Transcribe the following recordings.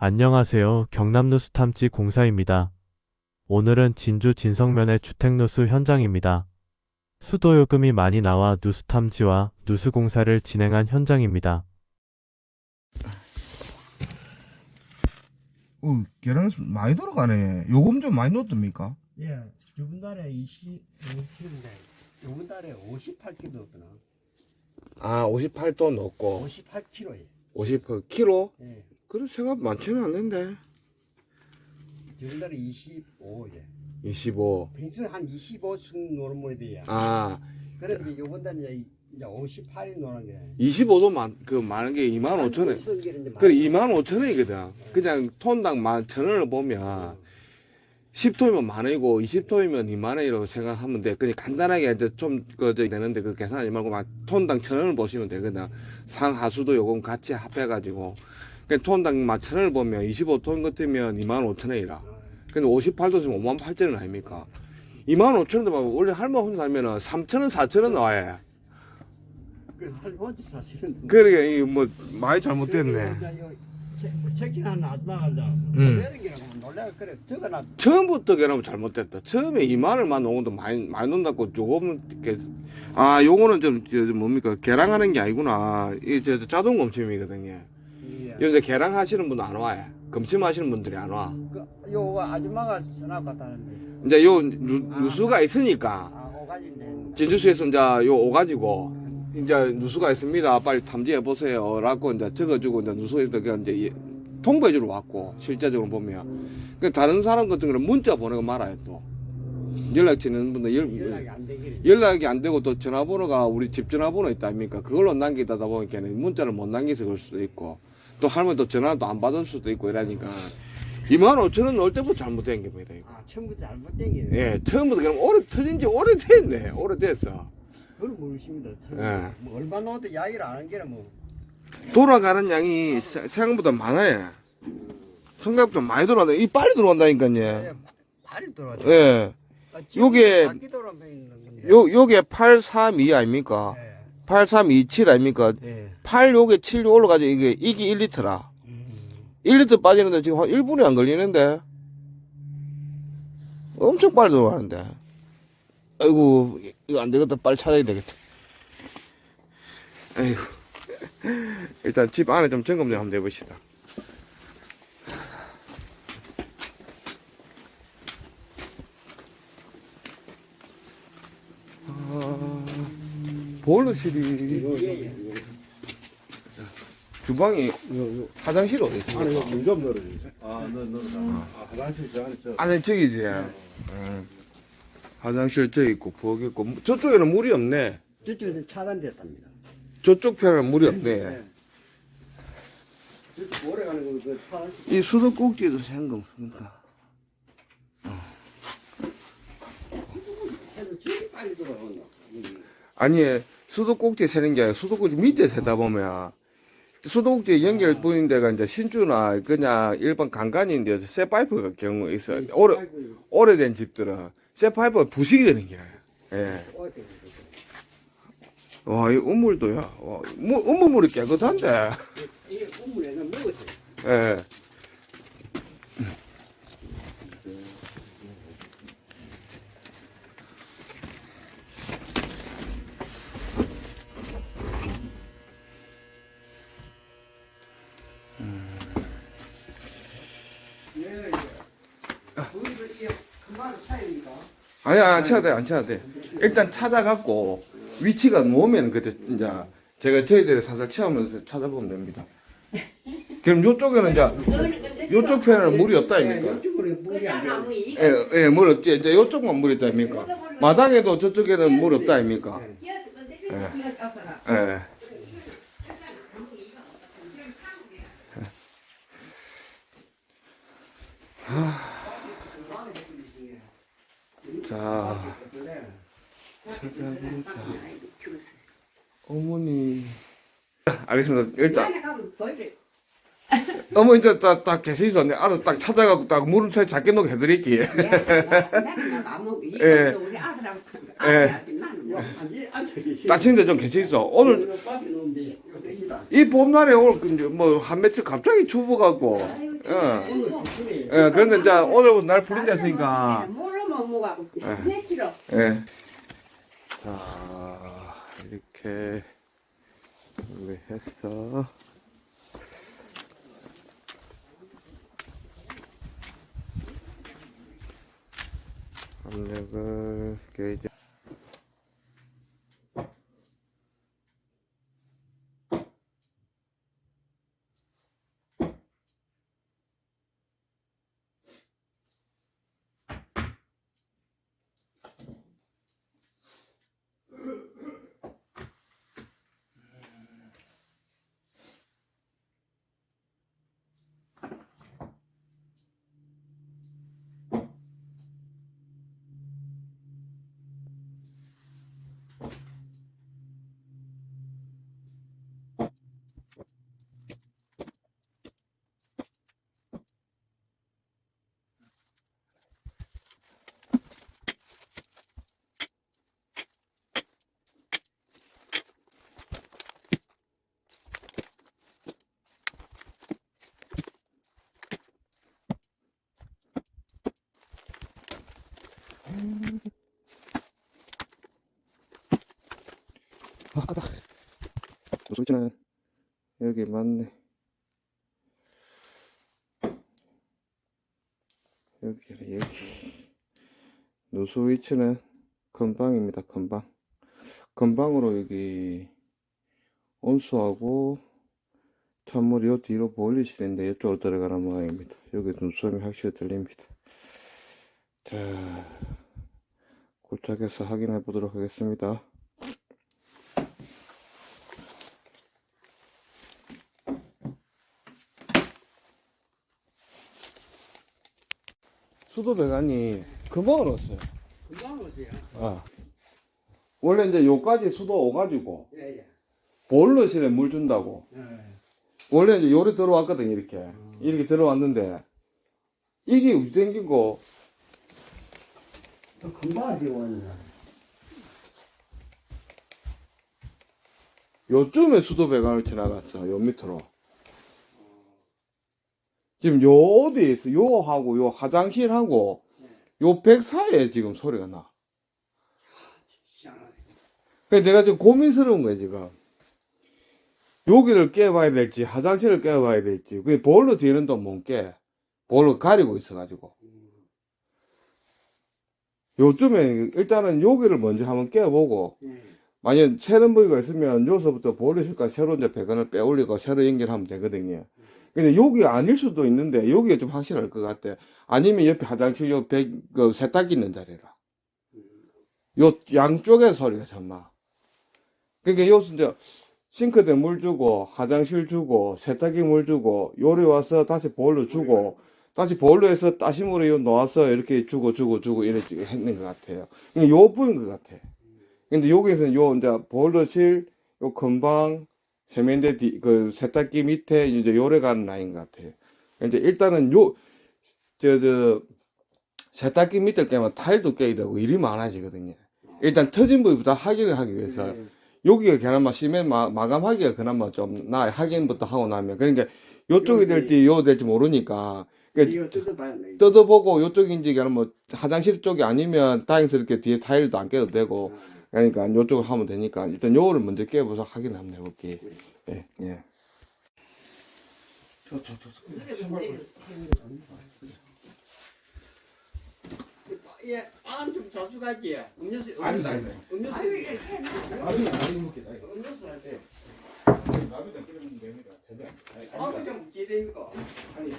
안녕하세요. 경남 누수탐지 공사입니다. 오늘은 진주 진성면의 주택누수 현장입니다. 수도 요금이 많이 나와 누수탐지와 누수공사를 진행한 현장입니다. 어, 계란 많이 들어가네. 요금 좀 많이 넣었습니까? 예, 저번 달에 25kg인데 요번 달에 58kg 넣었구나. 아, 58도 넣고 58kg에. 50kg? 예. 그래 생각 많지는 않는데. 저번 달에 25 예. 25. 평소에 한 25승 노는 모에 돼야. 아, 그런데 요번 달에 이제, 이제 58이 노는 게. 25도 많, 그 많은 게 2만 5천 원. 그래, 많이 2만 5천 원이거든. 그냥 톤당 만, 천 원을 보면 10토이면 만 원이고 20토이면 2만 원이라고 생각하면 돼. 그냥 간단하게 이제 좀, 그, 저, 되는데 그 계산하지 말고 막 톤당 천 원을 보시면 되거든. 상하수도 요금 같이 합해가지고. 그냥 톤당 원을 보면 25톤 같으면 2만 5천 원이라. 근데 58도 지금 5만 8천 원 아닙니까? 2만 5천 원도 막 원래 할머 혼자 살면은 3천 원, 4천 원 나와요. 그 할머니 사실은. 그러니까 이게 뭐 많이 잘못됐네. 음. 처음부터 그러면 잘못됐다. 처음에 2만 원만 넣은 것도 많이 많이 넣는다고 요거는 이렇게 아 요거는 좀, 뭡니까 계량하는 게 아니구나. 이제 자동 검침이거든요. 예. 이제 계량 하시는 분은 안 와요. 검침 하시는 분들이 안 와. 그, 요 아줌마가 전화 갔다는데. 이제 요 누, 누수가 있으니까 아, 오가지인데. 진주시에서 이제 요 오가지고 이제 누수가 있습니다. 빨리 탐지해 보세요. 라고 이제 적어주고 이제 그냥 이제 이- 통보해 주러 왔고 실제적으로 보면 그 다른 사람 같은 경우는 문자 보내고 말아요 또 연락 주는 분들 연, 연락이 안 되기를. 연락이 안 되고 또 전화번호가 우리 집 전화번호 있다 아닙니까? 그걸로 남기다 보니까 문자를 못 남겨서 그럴 수도 있고 또 할머니도 전화도 안 받을 수도 있고 이러니까 2만 5천 원 넣을 때부터 잘못된 겁니다. 이거. 아, 처음부터 잘못된 게. 예, 처음부터 그럼 오래 터진 지 오래됐네. 오래됐어. 그걸 모르십니다. 예. 뭐 얼마 넣어도 이야기를 안 한 게라 뭐. 돌아가는 양이 세- 생각보다 많아요. 생각보다 많이 들어간다. 이 빨리 들어간다니까요. 예. 발이 돌아죠. 예. 아, 요게- 바퀴 건데. 요, 요게 832 아닙니까? 예. 8327 아닙니까? 예. 8 요게 7 올라가지 이게 이게 1리터라. 음. 1리터 빠지는데 지금 한 1분이 안 걸리는데. 엄청 빨리 들어가는데. 아이고, 이거 안 되겠다. 빨리 찾아야 되겠다. 아이고. 일단 집 안에 좀 점검 좀 한번 해봅시다. 아, 보일러실이. 주방이 화장실 어디 있습니까? 아니, 이거 문좀 열어주세요. 아, 너, 너, 너. 아, 화장실 저 안에 저. 안에 저기지. 응. 화장실 저 있고 부엌 있고 저쪽에는 물이 없네. 저쪽에서 차단됐답니다. 저쪽 편에는 물이 없네. 예. 저쪽 오래 가는 거, 그. 이 수도꼭지도 제일 빨리 돌아간다. 아니 수도꼭지 세는 게 아니라 수도꼭지 밑에 세다 보면 수도꼭지 연결 부인 데가 이제 신주나 그냥 일반 간간인데 새 파이프가 경우 있어요. 오래 오래된 집들은 새 파이프가 부식이 되는 게요. 예. 와, 이 우물도야. 와, 물, 우물물이 깨끗한데. 우물에서 먹었어요. 예. 예, 예. 거기서 이게 금방 차이니까. 아니, 안 쳐야 돼, 안 쳐야 돼. 일단 찾아갖고, 위치가 놓으면 그때, 이제, 제가 저희들이 사설 체험을 찾아보면 됩니다. 그럼 요쪽에는 이제, 요쪽 편에는 물이 없다, 예, 아닙니까? 이쪽으로 물이 안 돼. 예, 예, 물 없지. 이제 요쪽만 물이 있다, 아닙니까? 마당에도 저쪽에는 물 없다, 아닙니까? 예. 자, 찾아보자. 어머니. 알겠습니다. 일단, 어머니 이제 딱, 딱 계시죠? 네, 알아서 딱 찾아가고 딱 물을 새 작게 놓고 해드릴게요. 예. 아니, 앉아 계시. 따친데 좀 계시죠? 오늘. 이 봄날에 오늘 그 이제 뭐한 며칠 갑자기 추워갖고 어. 오늘 기분이 예, 그런데 이제 오늘부터 날 풀린다 했으니까. 예. 몇 킬로? 예. 자, 이렇게 준비했어. 압력을 게이지. 솔직히는 여기 맞네. 여기, 여기. 누수 위치는 건방입니다, 건방. 건방으로 여기 온수하고 찬물이 요 뒤로 몰리시는데 이쪽으로 들어가는 모양입니다. 여기 눈썹이 확실히 들립니다. 자, 골짜기에서 확인해 보도록 하겠습니다. 수도 배관이 금방 얼었어요. 금방 오세요. 아. 원래 이제 요까지 수도 오가지고 예, 예. 보일러실에 물 준다고. 예. 원래 이제 요리 들어왔거든 이렇게 이렇게 들어왔는데 이게 우 땡기고 또 금방 하지 오늘. 요쯤에 수도 배관을 지나갔어 요 밑으로. 지금 요 어디에 있어? 요하고 요 화장실하고 요 백 사이에 지금 소리가 나. 희한하네. 그래서 내가 지금 고민스러운 거야, 지금. 여기를 깨봐야 될지, 화장실을 깨봐야 될지. 그 볼로 뒤는 또 못 깨. 볼로 가리고 있어가지고. 요즘에 일단은 여기를 먼저 한번 깨보고, 예. 만약 새는 부위가 있으면 여기서부터 볼리실까 새로 이제 배관을 빼올리고 새로 연결하면 되거든요. 근데 여기 아닐 수도 있는데, 여기가 좀 확실할 것 같아. 아니면 옆에 화장실 요 백, 그 세탁기 있는 자리라. 요 양쪽에 소리가 정말. 그러니까 여기서 이제 싱크대 물 주고 화장실 주고 세탁기 물 주고 요리 와서 다시 보일러 주고 다시 보일러에서 따심으로 요 놓아서 이렇게 주고 주고 주고 이렇게 했는 것 같아요. 그러니까 요 부인 것 같아. 근데 여기서는 요 이제 보일러실 요 건방 세면대 뒤, 그 세탁기 밑에 이제 요래 가는 라인 것 같아요. 이제 일단은 요, 저, 저, 세탁기 밑에 깨면 타일도 깨야 되고 일이 많아지거든요. 일단 터진 부위부터 확인을 하기 위해서 예. 여기가 그나마 마, 마감하기가 그나마 좀 나, 확인부터 하고 나면. 그러니까 요쪽이 될지 요 될지 모르니까. 그러니까. 뜯어보고 요쪽인지 그냥 뭐 화장실 쪽이 아니면 다행스럽게 뒤에 타일도 안 깨도 되고. 그러니까 요쪽을 하면 되니까 일단 요거를 먼저 깨보서 확인 한번 해볼게. 예, 예. 저, 저, 저, 저. 예, 빵좀 자주 가지. 음료수, 아니, 음료수, 아니, 아니. 음료수, 아유 이렇게 했나? 아니, 아니, 먹겠다. 음료수 할 때. 나비다 끼면 됩니다. 제대로. 빵좀 먹게 됩니까? 아니,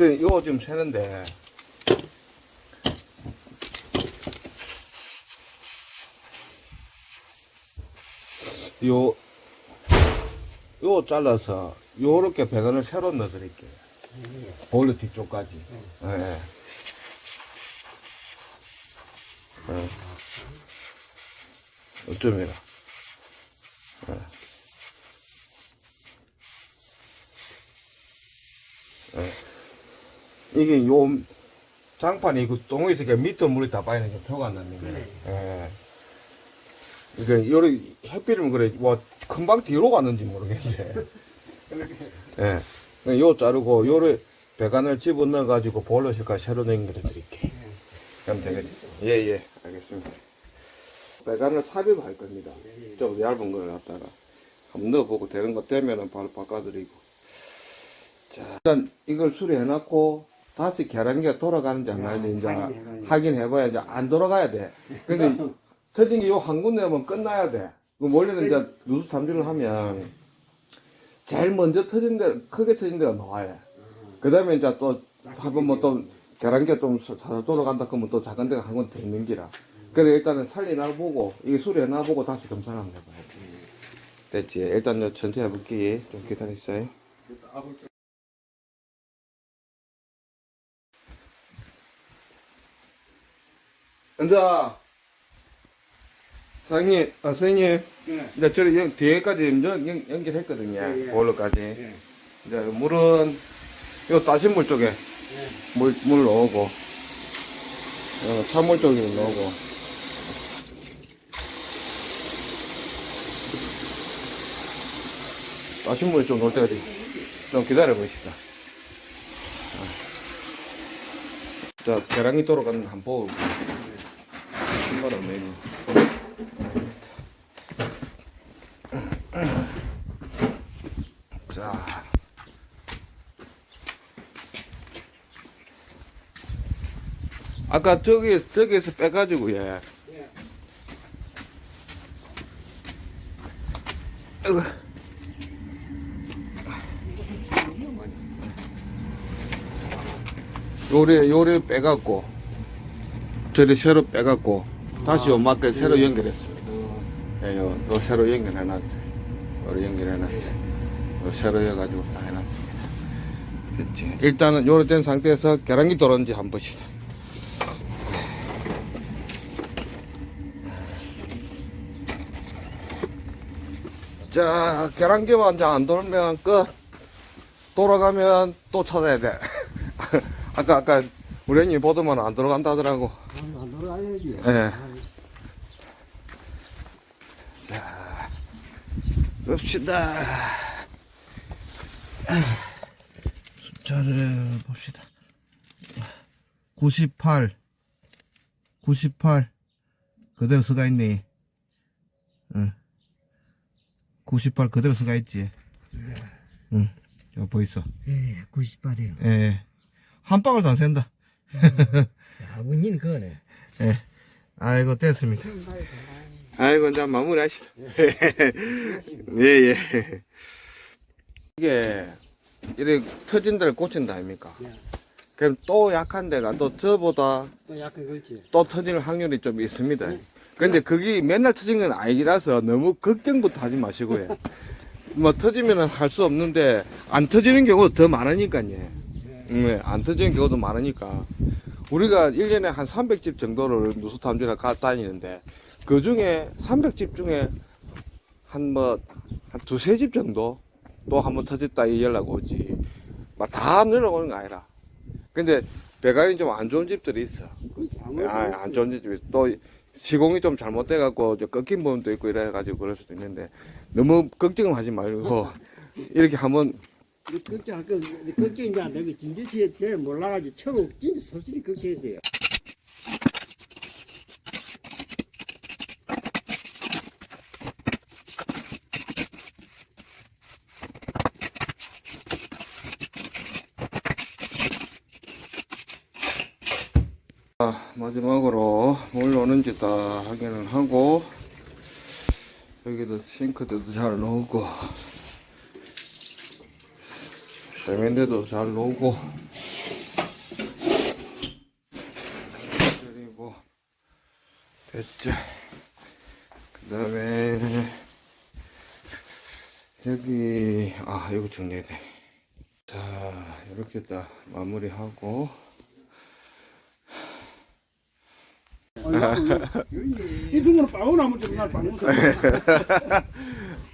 그 이거 지금 세는데 요, 요 잘라서 요렇게 배관을 새로 넣어 드릴게요. 볼로 뒤쪽까지. 예. 예. 어쩌면. 이게 요 장판이 그 똥에 있으니까 밑에 물이 다 빠지는 게 표가 안 나는 거예요. 예. 이게 요리 햇빛이면 그래 와 금방 뒤로 갔는지 모르겠는데. 예. 요 자르고 요를 배관을 집어넣어 가지고 볼러실까 새로 연결해 드릴게. 그럼 되겠지. 예, 예. 알겠습니다. 배관을 삽입할 겁니다. 좀 얇은 걸 갖다가 한번 넣어보고 되는 거 되면은 바로 바꿔드리고. 자, 일단 이걸 수리해 놓고 다시 계란기가 돌아가는지 안 가는지 이제 확인해봐야지. 확인해봐야 이제 안 돌아가야 돼. 근데 터진 게 요 한 군데 하면 끝나야 돼. 그 원래는 이제 누수 탐지를 하면 제일 먼저 터진 데, 크게 터진 데가 나와요. 그 다음에 이제 또 한번 뭐또 계란기가 좀 사- 사- 돌아간다 그러면 또 작은 데가 한 군데 더 있는 기라. 그래 일단은 살리나 보고 이게 수리해나 보고 다시 검사를 한번 해봐야 돼. 됐지. 일단 요 전체 해볼게. 좀 기다리세요. 앉아. 사장님, 아, 선생님. 예. 이제 저리 연, 뒤에까지 연, 연, 연결했거든요. 예, 예. 볼로까지. 예. 이제 물은, 요 따신 물 쪽에 예. 물, 물 넣고, 어, 찬물 쪽에 넣고. 따신 물이 좀 넣을 때까지 좀 기다려 보시다. 자, 계량이 돌아가는 거 한번 보고. 신발 없네, 이거. 자. 아까 저기, 저기에서 빼가지고, 예. 예. 요래, 요래 빼갖고, 저리 새로 빼갖고, 다시 요 맞게 새로 연결했습니다. 예, 요, 요 새로 연결해놨어요. 요래 연결해놨어요. 요 새로 해가지고 다 해놨습니다. 됐지. 일단은 요래 된 상태에서 계란기 돌았는지 한번 보시다. 자, 계란기만 이제 안 돌면 끝. 돌아가면 또 찾아야 돼. 아까, 아까, 우리 형님 보더만 안 돌아간다 하더라고. 안, 안 돌아가야지. 예. 봅시다. 숫자를 봅시다. 98. 98. 그대로 서가 있네. 응. 98 그대로 서가 있지. 응. 여기 보이소. 예, 98이요. 예. 한 방울도 안 샌다. 아버님 그거네. 예. 아이고, 됐습니다. 아이고, 이제 마무리 하시다. 예, 예. 이게, 이렇게 터진 데를 고친다 아닙니까? 예. 그럼 또 약한 데가 또 저보다 또 약간 그렇지. 또 터질 확률이 좀 있습니다. 근데 그게 맨날 터진 건 아니라서 너무 걱정부터 하지 마시고요. 뭐 터지면은 할수 없는데 안 터지는 경우도 더 많으니까요. 네, 안 터지는 경우도 많으니까. 우리가 1년에 한 300집 정도를 누수 탐지를 가 다니는데 그 중에 300집 중에 한 뭐, 한 두세 집 정도 또 한 번 터졌다 이 연락 오지. 막 다 늘어오는 거 아니라. 근데 배관이 좀 안 좋은 집들이 있어. 아, 안 좋은 집이 또 시공이 좀 잘못돼 갖고 저 꺾인 부분도 있고 이래 가지고 그럴 수도 있는데 너무 걱정을 하지 말고 이렇게 한번 이 걱정할 거, 이 걱정이 안 되면 진주시에 대 몰라가지고 처음 진짜 솔직히 걱정했어요. 마지막으로 뭘 오는지 다 확인을 하고 여기도 싱크대도 잘 놓고 세면대도 잘 놓고 그리고 됐죠. 그 다음에 여기 아 이거 정리해야 돼 자 이렇게 다 마무리하고 이 동네는 빵원나무 좀날 빵원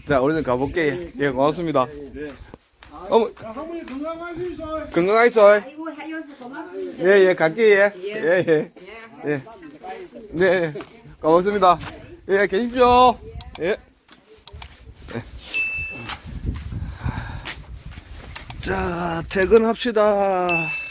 자, 우리는 가볼게. 예, 고맙습니다. 어머, 할머니 건강하시소 건강하게 있어. 아이고 하여서 고맙습니다. 예, 예, 갈게, 예. 예, 예. 예. 예. 네, 고맙습니다. 예, 계십시오. 예. 예. 자, 퇴근합시다.